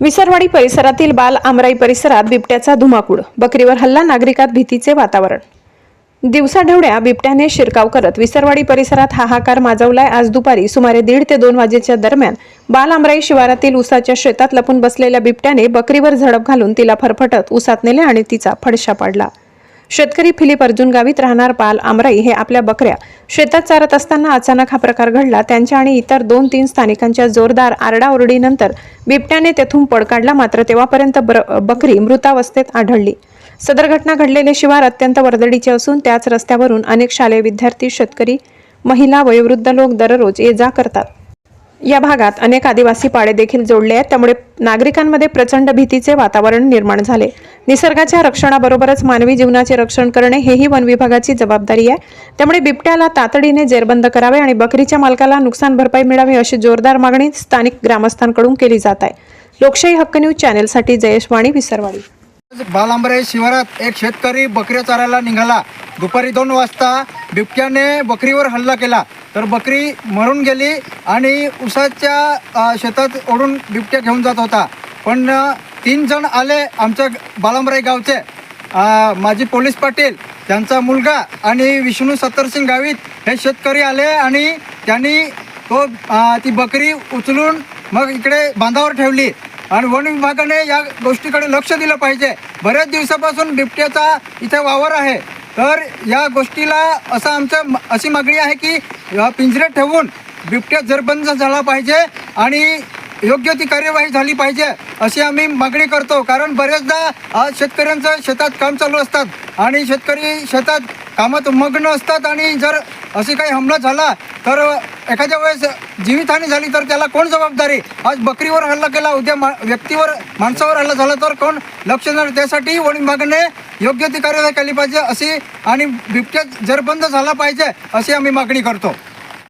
विसरवाडी परिसरातील बाल आमराई परिसरात बिबट्याचा धुमाकूळ. बकरीवर हल्ला नागरिकात भीतीचे वातावरण. दिवसाढवळ्या बिबट्याने शिरकाव करत विसरवाडी परिसरात हाहाकार माजवलाय. आज दुपारी सुमारे दीड ते दोन वाजेच्या दरम्यान बाल आमराई शिवारातील उसाच्या शेतात लपून बसलेल्या बिबट्याने बकरीवर झडप घालून तिला फरफटत उसात नेले आणि तिचा फडशा पाडला. शेतकरी फिलिप अर्जुन गावीत राहणार पाल आमराई हे आपल्या बकऱ्या. शेतात चारत असताना अचानक हा प्रकार घडला. त्यांच्या आणि इतर दोन तीन स्थानिकांच्या जोरदार आरडाओरडीनंतर बिबट्याने तेथून पळ काढला. मात्र तेव्हापर्यंत बर- बकरी मृतावस्थेत आढळली. सदर घटना घडलेले शिवार अत्यंत वर्दळीचे असून त्याच रस्त्यावरून अनेक शालेय विद्यार्थी शेतकरी महिला वयोवृद्ध लोक दररोज ये जा करतात. या भागात अनेक आदिवासी पाडे देखील जोडले आहेत. त्यामुळे नागरिकांमध्ये प्रचंड भीतीचे वातावरण निर्माण झाले. निसर्गाच्या रक्षणाबरोबरच मानवी जीवनाचे रक्षण करणे हेही वन विभागाची जबाबदारी आहे. त्यामुळे बिबट्याला तातडीने जेरबंद करावे आणि बकरीच्या मालकाला नुकसान भरपाई मिळावी अशी जोरदार मागणी स्थानिक ग्रामस्थांकडून केली जात आहे. लोकशाही हक्क न्यूज चॅनेलसाठी जयेश वाणी विसरवाडी. बालांबरे शिवारात एक शेतकरी बकऱ्या चारायला निघाला. दुपारी दोन वाजता बिबक्याने बकरीवर हल्ला केला. तर बकरी मरून गेली आणि उसाच्या शेतात ओढून बिबक्या घेऊन जात होता. पण तीन जण आले आमच्या बालांबरे गावचे. माजी पोलीस पाटील त्यांचा मुलगा आणि विष्णू सत्तरसिंग गावित हे शेतकरी आले आणि त्यांनी तो ती बकरी उचलून मग इकडे बांधावर ठेवली. आणि वन विभागाने या गोष्टीकडे लक्ष दिलं पाहिजे. बऱ्याच दिवसापासून बिबट्याचा इथे वावर आहे. तर या गोष्टीला असं आमचं अशी मागणी आहे की पिंजरे ठेवून बिबट्या जरबंद झाला पाहिजे आणि योग्य ती कार्यवाही झाली पाहिजे अशी आम्ही मागणी करतो. कारण बरेचदा आज शेतकऱ्यांचं शेतात काम चालू असतात आणि शेतकरी शेतात कामात मग्न असतात आणि जर असे काही हमला झाला तर एखाद्या वेळेस जीवितहानी झाली तर त्याला कोण जबाबदारी? आज बकरीवर हल्ला केला उद्या मा व्यक्तीवर माणसावर हल्ला झाला तर कोण लक्ष देणार? त्यासाठी वन विभागाने योग्य ती कार्यवाही केली पाहिजे अशी आणि बिबट्या जरबंद झाला पाहिजे अशी आम्ही मागणी करतो.